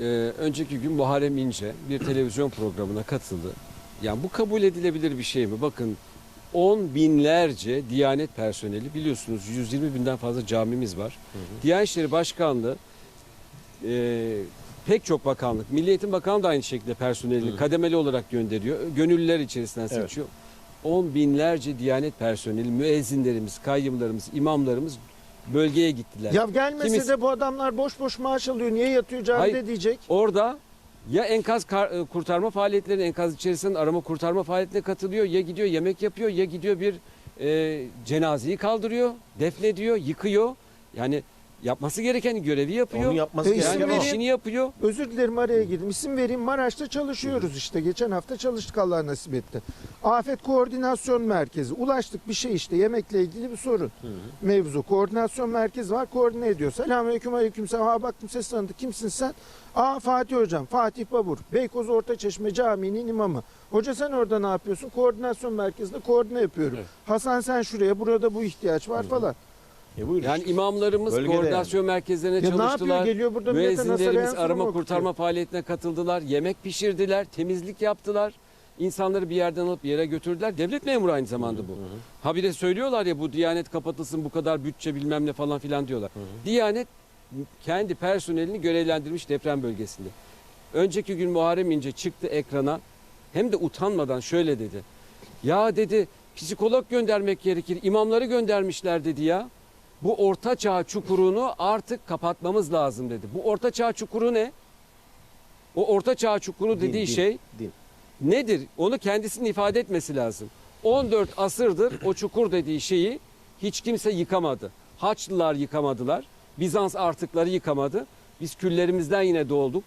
Ee, önceki gün Muharrem İnce bir televizyon programına katıldı. Yani bu kabul edilebilir bir şey mi? Bakın on binlerce Diyanet personeli biliyorsunuz 120 binden fazla camimiz var. Diyanet İşleri Başkanlığı e, pek çok bakanlık, Milli Eğitim Bakanlığı da aynı şekilde personelini kademeli olarak gönderiyor. Gönüllüler içerisinden Evet. seçiyor. On binlerce Diyanet personeli, müezzinlerimiz, kayyımlarımız, imamlarımız bölgeye gittiler. Ya gelmese Kimisi- de bu adamlar boş boş maaş alıyor. Niye yatıyor camide diyecek. Orada ya enkaz kar- e, kurtarma faaliyetlerine, enkaz içerisinde arama kurtarma faaliyetine katılıyor, ya gidiyor yemek yapıyor, ya gidiyor bir e, cenazeyi kaldırıyor, defnediyor, yıkıyor. Yani yapması gereken görevi yapıyor. Onu yapması E, gereken isim yani vereyim. işini yapıyor. Özür dilerim araya girdim. İsim vereyim Maraş'ta çalışıyoruz işte. Geçen hafta çalıştık Allah nasip etti. Afet Koordinasyon Merkezi. Ulaştık bir şey işte yemekle ilgili bir sorun. Mevzu. Koordinasyon merkezi var koordine ediyor. Selamünaleyküm aleyküm selam. Aa baktım ses tanıdık. Kimsin sen? Aa Fatih hocam. Fatih Babur. Beykoz Ortaçeşme Camii'nin imamı. Hoca sen orada ne yapıyorsun? Koordinasyon merkezinde koordine yapıyorum. Evet. Hasan sen şuraya burada bu ihtiyaç var falan. E buyur Yani işte. imamlarımız Bölgede koordinasyon merkezlerine Ya ne yapıyor? çalıştılar. Geliyor burada Müezzinlerimiz arama kurtarma faaliyetine katıldılar. Yemek pişirdiler, temizlik yaptılar. İnsanları bir yerden alıp bir yere götürdüler. Devlet memuru aynı zamanda bu. Ha bir de söylüyorlar ya bu Diyanet kapatılsın bu kadar bütçe bilmem ne falan filan diyorlar. Diyanet kendi personelini görevlendirmiş deprem bölgesinde. Önceki gün Muharrem İnce çıktı ekrana hem de utanmadan şöyle dedi. Ya dedi psikolog göndermek gerekir. İmamları göndermişler dedi ya. Bu orta çağ çukurunu artık kapatmamız lazım dedi. Bu orta çağ çukuru ne? O orta çağ çukuru dediği din, şey din. nedir? Onu kendisinin ifade etmesi lazım. 14 asırdır o çukur dediği şeyi hiç kimse yıkamadı. Haçlılar yıkamadılar. Bizans artıkları yıkamadı. Biz küllerimizden yine dolduk.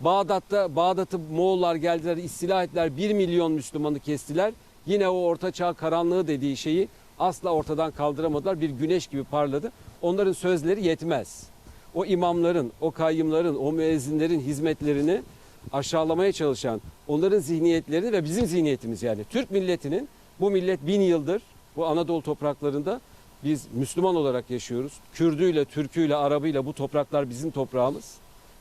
Bağdat'ta Bağdat'ı Moğollar geldiler, istila ettiler. 1 milyon Müslümanı kestiler. Yine o orta çağ karanlığı dediği şeyi asla ortadan kaldıramadılar. Bir güneş gibi parladı. Onların sözleri yetmez. O imamların, o kayyımların, o müezzinlerin hizmetlerini aşağılamaya çalışan, onların zihniyetlerini ve bizim zihniyetimiz yani Türk milletinin bu millet bin yıldır bu Anadolu topraklarında biz Müslüman olarak yaşıyoruz. Kürdüyle, Türküyle, Arabıyla bu topraklar bizim toprağımız.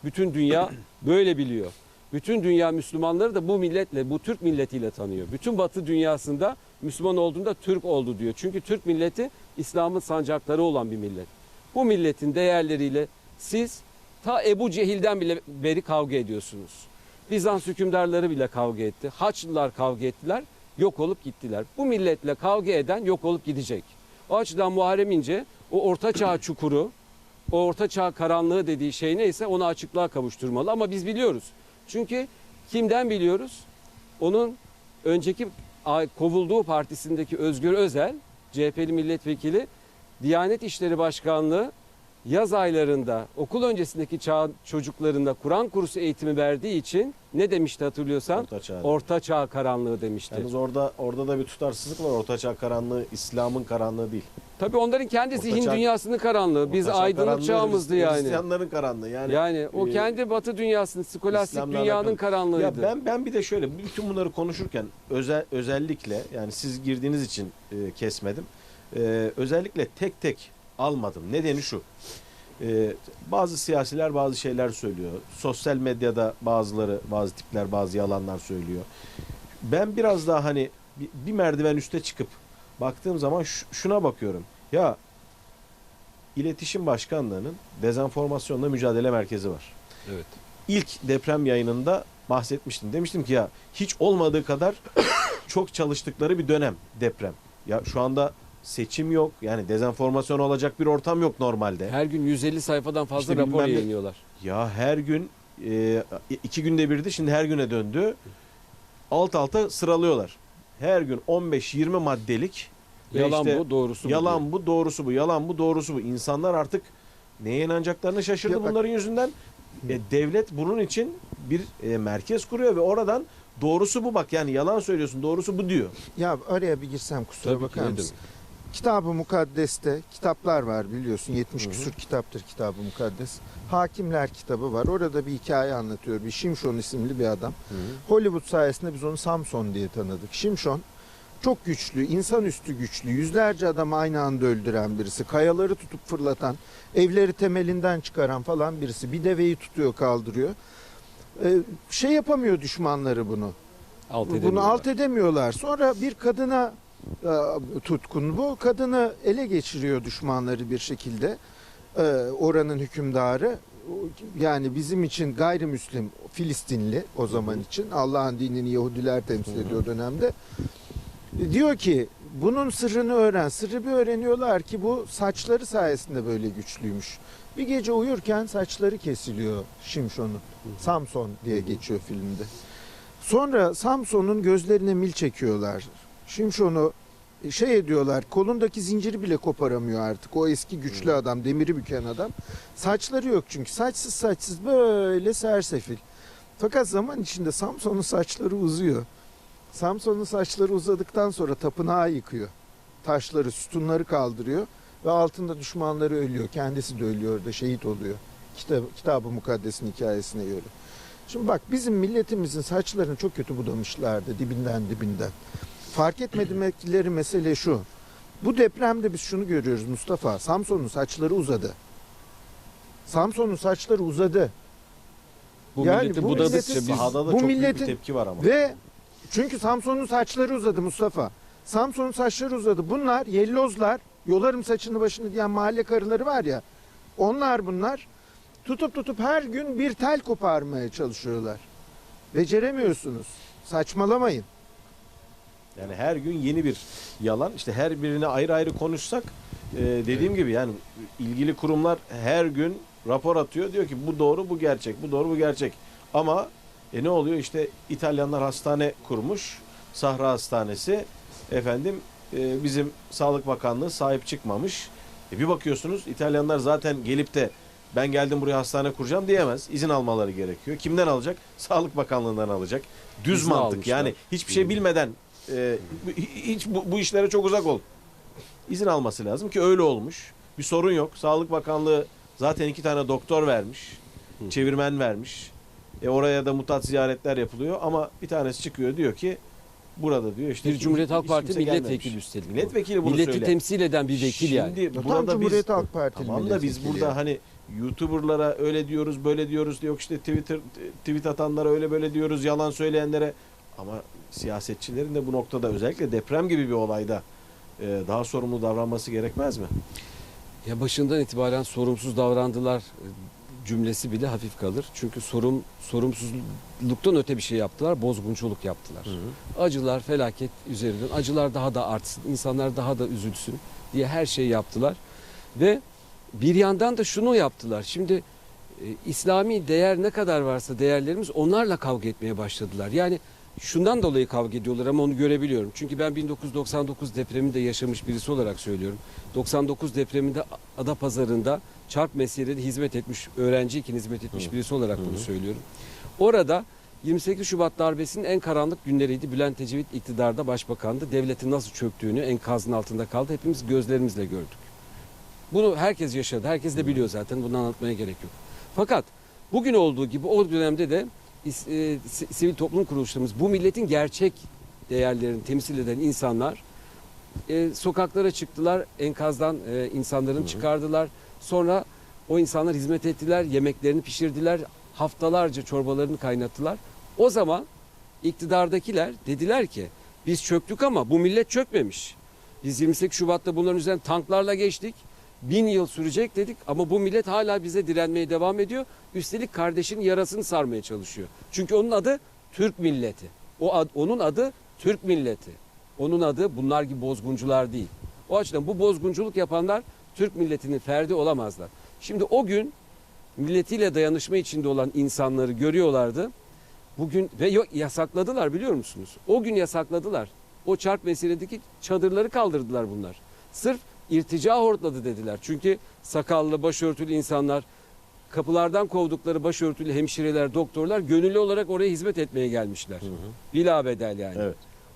Bütün dünya böyle biliyor. Bütün dünya Müslümanları da bu milletle, bu Türk milletiyle tanıyor. Bütün Batı dünyasında Müslüman olduğunda Türk oldu diyor. Çünkü Türk milleti İslam'ın sancakları olan bir millet. Bu milletin değerleriyle siz ta Ebu Cehil'den bile beri kavga ediyorsunuz. Bizans hükümdarları bile kavga etti. Haçlılar kavga ettiler. Yok olup gittiler. Bu milletle kavga eden yok olup gidecek. O açıdan Muharrem İnce o orta çağ çukuru, o orta çağ karanlığı dediği şey neyse onu açıklığa kavuşturmalı. Ama biz biliyoruz. Çünkü kimden biliyoruz? Onun önceki kovulduğu partisindeki Özgür Özel, CHP'li milletvekili, Diyanet İşleri Başkanlığı yaz aylarında okul öncesindeki çağ çocuklarında Kur'an kursu eğitimi verdiği için ne demişti hatırlıyorsan? Orta çağ. Orta çağ karanlığı demişti. Yalnız orada orada da bir tutarsızlık var. Ortaçağ karanlığı İslam'ın karanlığı değil. Tabii onların kendi Orta zihin çağ- dünyasının karanlığı. Biz aydınlık çağımızdı yani. Hristiyanların karanlığı yani. Yani o e, kendi batı dünyasının, skolastik İslam'la dünyanın alakalı. karanlığıydı. Ya ben ben bir de şöyle bütün bunları konuşurken özel özellikle yani siz girdiğiniz için e, kesmedim. E, özellikle tek tek almadım. Nedeni şu. E, bazı siyasiler bazı şeyler söylüyor. Sosyal medyada bazıları bazı tipler bazı yalanlar söylüyor. Ben biraz daha hani bir, merdiven üste çıkıp baktığım zaman şuna bakıyorum. Ya İletişim Başkanlığı'nın dezenformasyonla mücadele merkezi var Evet. ilk deprem yayınında bahsetmiştim. Demiştim ki ya hiç olmadığı kadar çok çalıştıkları bir dönem deprem. Ya şu anda seçim yok. Yani dezenformasyon olacak bir ortam yok normalde. Her gün 150 sayfadan fazla İşte rapor bilmem ne- yayınlıyorlar. Ya her gün e, iki günde birdi şimdi her güne döndü. Alt alta sıralıyorlar. Her gün 15-20 maddelik ve Yalan işte bu, doğrusu bu. yalan bu, doğrusu bu, yalan bu, doğrusu bu. İnsanlar artık neye inanacaklarını şaşırdı Ya bak- bunların yüzünden. E, devlet bunun için bir e, merkez kuruyor ve oradan doğrusu bu bak yani yalan söylüyorsun doğrusu bu diyor. Ya araya bir girsem kusura Tabii ki, bakar ne mısın? Kitab-ı Mukaddes'te kitaplar var biliyorsun. 70 Hı hı. küsur kitaptır Kitab-ı Mukaddes. Hakimler kitabı var. Orada bir hikaye anlatıyor. Bir Şimşon isimli bir adam. Hollywood sayesinde biz onu Samson diye tanıdık. Şimşon çok güçlü, insanüstü güçlü, yüzlerce adamı aynı anda öldüren birisi. Kayaları tutup fırlatan, evleri temelinden çıkaran falan birisi. Bir deveyi tutuyor kaldırıyor. e, şey yapamıyor düşmanları bunu. Alt Bunu alt edemiyorlar. Sonra bir kadına tutkun bu. Kadını ele geçiriyor düşmanları bir şekilde. E, oranın hükümdarı yani bizim için gayrimüslim Filistinli o zaman için Allah'ın dinini Yahudiler temsil ediyor dönemde. E, Diyor ki bunun sırrını öğren. Sırrı bir öğreniyorlar ki bu saçları sayesinde böyle güçlüymüş. Bir gece uyurken saçları kesiliyor Şimşon'un. Samson diye geçiyor filmde. Sonra Samson'un gözlerine mil çekiyorlar. Şimşon'u şey ediyorlar kolundaki zinciri bile koparamıyor artık. O eski güçlü adam demiri büken adam. Saçları yok çünkü saçsız saçsız böyle sersefil. Fakat zaman içinde Samson'un saçları uzuyor. Samson'un saçları uzadıktan sonra tapınağı yıkıyor. Taşları, sütunları kaldırıyor ve altında düşmanları ölüyor. Kendisi de ölüyor da şehit oluyor. Kitab, Kitab-ı Mukaddes'in hikayesine göre. Şimdi bak bizim milletimizin saçlarını çok kötü budamışlardı dibinden dibinden. Fark etmedikleri mesele şu. Bu depremde biz şunu görüyoruz Mustafa. Samson'un saçları uzadı. Samson'un saçları uzadı. Bu Yani milleti bu milletin- biz Sahada da bu çok büyük milletin- bir tepki var ama. Ve çünkü Samson'un saçları uzadı Mustafa. Samson'un saçları uzadı. Bunlar yellozlar, yolarım saçını başını diyen mahalle karıları var ya. Onlar bunlar. Tutup tutup her gün bir tel koparmaya çalışıyorlar. Beceremiyorsunuz. Saçmalamayın. Yani her gün yeni bir yalan. İşte her birini ayrı ayrı konuşsak e, dediğim gibi yani ilgili kurumlar her gün rapor atıyor. Diyor ki bu doğru bu gerçek. Bu doğru bu gerçek. Ama e, ne oluyor? İşte İtalyanlar hastane kurmuş. Sahra Hastanesi. Efendim e, bizim Sağlık Bakanlığı sahip çıkmamış. E, bir bakıyorsunuz İtalyanlar zaten gelip de ben geldim buraya hastane kuracağım diyemez. İzin almaları gerekiyor. Kimden alacak? Sağlık Bakanlığı'ndan alacak. Düz İzni mantık almışlar. yani hiçbir şey bilmeden e, bu- hiç bu, bu işlere çok uzak ol. İzin alması lazım ki öyle olmuş. Bir sorun yok. Sağlık Bakanlığı zaten iki tane doktor vermiş. Hı. Çevirmen vermiş. E oraya da mutat ziyaretler yapılıyor ama bir tanesi çıkıyor diyor ki burada diyor işte bir Cumhuriyet Halk Parti milletvekili üstelik. Milletvekili bunu Milleti söyler. temsil eden bir vekil Şimdi yani. Tam burada biz Cumhuriyet Halk Partili Tamam da biz burada yani. hani YouTuber'lara öyle diyoruz, böyle diyoruz diyor işte Twitter tweet atanlara öyle böyle diyoruz, yalan söyleyenlere ama siyasetçilerin de bu noktada özellikle deprem gibi bir olayda e, daha sorumlu davranması gerekmez mi? Ya başından itibaren sorumsuz davrandılar e, cümlesi bile hafif kalır. Çünkü sorum sorumsuzluktan öte bir şey yaptılar, bozgunculuk yaptılar. Acılar felaket üzerinden, acılar daha da artsın, insanlar daha da üzülsün diye her şeyi yaptılar. Ve bir yandan da şunu yaptılar. Şimdi e, İslami değer ne kadar varsa değerlerimiz onlarla kavga etmeye başladılar. Yani şundan dolayı kavga ediyorlar ama onu görebiliyorum. Çünkü ben 1999 depreminde yaşamış birisi olarak söylüyorum. 99 depreminde Adapazarı'nda çarp mesirede hizmet etmiş, öğrenciyken hizmet etmiş Hı. birisi olarak Hı bunu söylüyorum. Orada 28 Şubat darbesinin en karanlık günleriydi. Bülent Ecevit iktidarda başbakandı. Devletin nasıl çöktüğünü enkazın altında kaldı. Hepimiz gözlerimizle gördük. Bunu herkes yaşadı. Herkes de biliyor zaten. Bunu anlatmaya gerek yok. Fakat bugün olduğu gibi o dönemde de e, si- sivil toplum kuruluşlarımız bu milletin gerçek değerlerini temsil eden insanlar e, sokaklara çıktılar. Enkazdan e, insanların Hı çıkardılar. Sonra o insanlar hizmet ettiler. Yemeklerini pişirdiler. Haftalarca çorbalarını kaynattılar. O zaman iktidardakiler dediler ki biz çöktük ama bu millet çökmemiş. Biz 28 Şubat'ta bunların üzerinden tanklarla geçtik. Bin yıl sürecek dedik ama bu millet hala bize direnmeye devam ediyor. Üstelik kardeşinin yarasını sarmaya çalışıyor. Çünkü onun adı Türk milleti. O ad- onun adı Türk milleti. Onun adı bunlar gibi bozguncular değil. O açıdan bu bozgunculuk yapanlar Türk milletinin ferdi olamazlar. Şimdi o gün milletiyle dayanışma içinde olan insanları görüyorlardı. Bugün ve yok yasakladılar biliyor musunuz? O gün yasakladılar. O çarp meseledeki çadırları kaldırdılar bunlar. Sırf irtica hortladı dediler. Çünkü sakallı, başörtülü insanlar, kapılardan kovdukları başörtülü hemşireler, doktorlar gönüllü olarak oraya hizmet etmeye gelmişler. Bila bedel yani. Evet.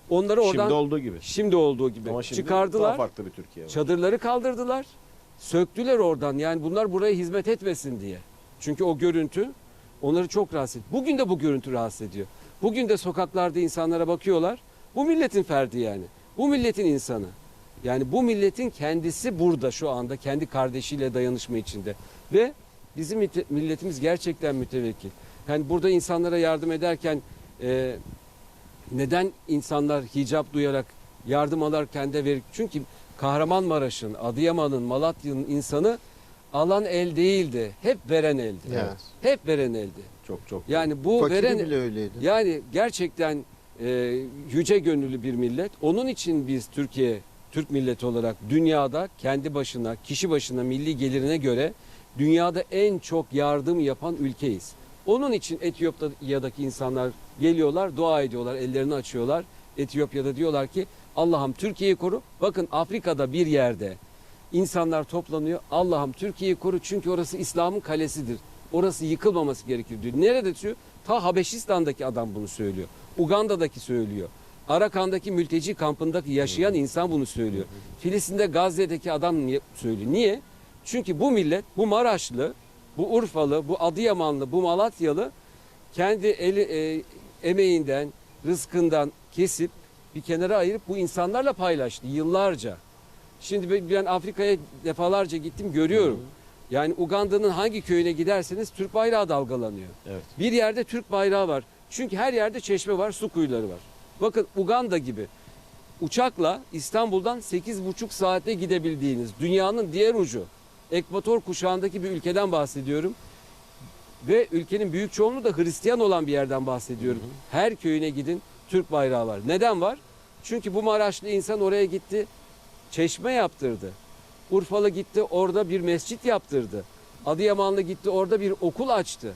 Onları oradan Şimdi olduğu gibi. şimdi olduğu gibi Ama şimdi çıkardılar. daha farklı bir Türkiye var. Çadırları kaldırdılar. Söktüler oradan. Yani bunlar buraya hizmet etmesin diye. Çünkü o görüntü onları çok rahatsız ediyor. Bugün de bu görüntü rahatsız ediyor. Bugün de sokaklarda insanlara bakıyorlar. Bu milletin ferdi yani. Bu milletin insanı. Yani bu milletin kendisi burada şu anda kendi kardeşiyle dayanışma içinde. Ve bizim milletimiz gerçekten mütevekkil. Yani burada insanlara yardım ederken e, neden insanlar hicap duyarak yardım alırken de verir? Çünkü Kahramanmaraş'ın, Adıyaman'ın, Malatya'nın insanı alan el değildi. Hep veren eldi. Ya. Hep veren eldi. Çok çok. Yani bu Fakiri veren bile öyleydi. yani gerçekten e, yüce gönüllü bir millet. Onun için biz Türkiye, Türk milleti olarak dünyada kendi başına, kişi başına milli gelirine göre dünyada en çok yardım yapan ülkeyiz. Onun için Etiyopya'daki insanlar geliyorlar, dua ediyorlar, ellerini açıyorlar. Etiyopya'da diyorlar ki Allah'ım Türkiye'yi koru. Bakın Afrika'da bir yerde insanlar toplanıyor. Allah'ım Türkiye'yi koru çünkü orası İslam'ın kalesidir. Orası yıkılmaması gerekir diyor. Nerede diyor? Ta Habeşistan'daki adam bunu söylüyor. Uganda'daki söylüyor. Arakan'daki mülteci kampındaki yaşayan insan bunu söylüyor. Filistin'de Gazze'deki adam söylüyor. Niye? Çünkü bu millet, bu Maraşlı, bu Urfalı, bu Adıyamanlı, bu Malatyalı kendi eli, e, emeğinden, rızkından kesip bir kenara ayırıp bu insanlarla paylaştı yıllarca. Şimdi ben- ben Afrika'ya defalarca gittim görüyorum. Yani Uganda'nın hangi köyüne giderseniz Türk bayrağı dalgalanıyor. Evet. Bir yerde Türk bayrağı var. Çünkü her yerde çeşme var, su kuyuları var. Bakın Uganda gibi uçakla İstanbul'dan 8,5 saatte gidebildiğiniz dünyanın diğer ucu ekvator kuşağındaki bir ülkeden bahsediyorum. Ve ülkenin büyük çoğunluğu da Hristiyan olan bir yerden bahsediyorum. Her köyüne gidin Türk bayrağı var. Neden var? Çünkü bu Maraşlı insan oraya gitti, çeşme yaptırdı. Urfalı gitti, orada bir mescit yaptırdı. Adıyamanlı gitti, orada bir okul açtı.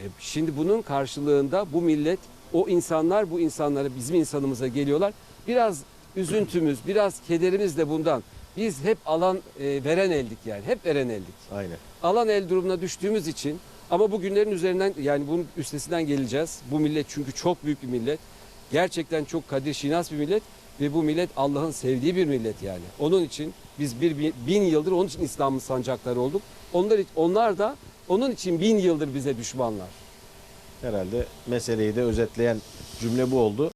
E, şimdi bunun karşılığında bu millet, o insanlar bu insanlara, bizim insanımıza geliyorlar. Biraz üzüntümüz, biraz kederimiz de bundan. Biz hep alan e, veren eldik yani, hep veren eldik Aynen. alan el durumuna düştüğümüz için ama bu günlerin üzerinden yani bunun üstesinden geleceğiz. Bu millet çünkü çok büyük bir millet. Gerçekten çok kadir şinas bir millet ve bu millet Allah'ın sevdiği bir millet yani. Onun için biz bir bin- bin yıldır onun için İslam'ın sancakları olduk. Onlar, onlar da onun için bin yıldır bize düşmanlar. Herhalde meseleyi de özetleyen cümle bu oldu.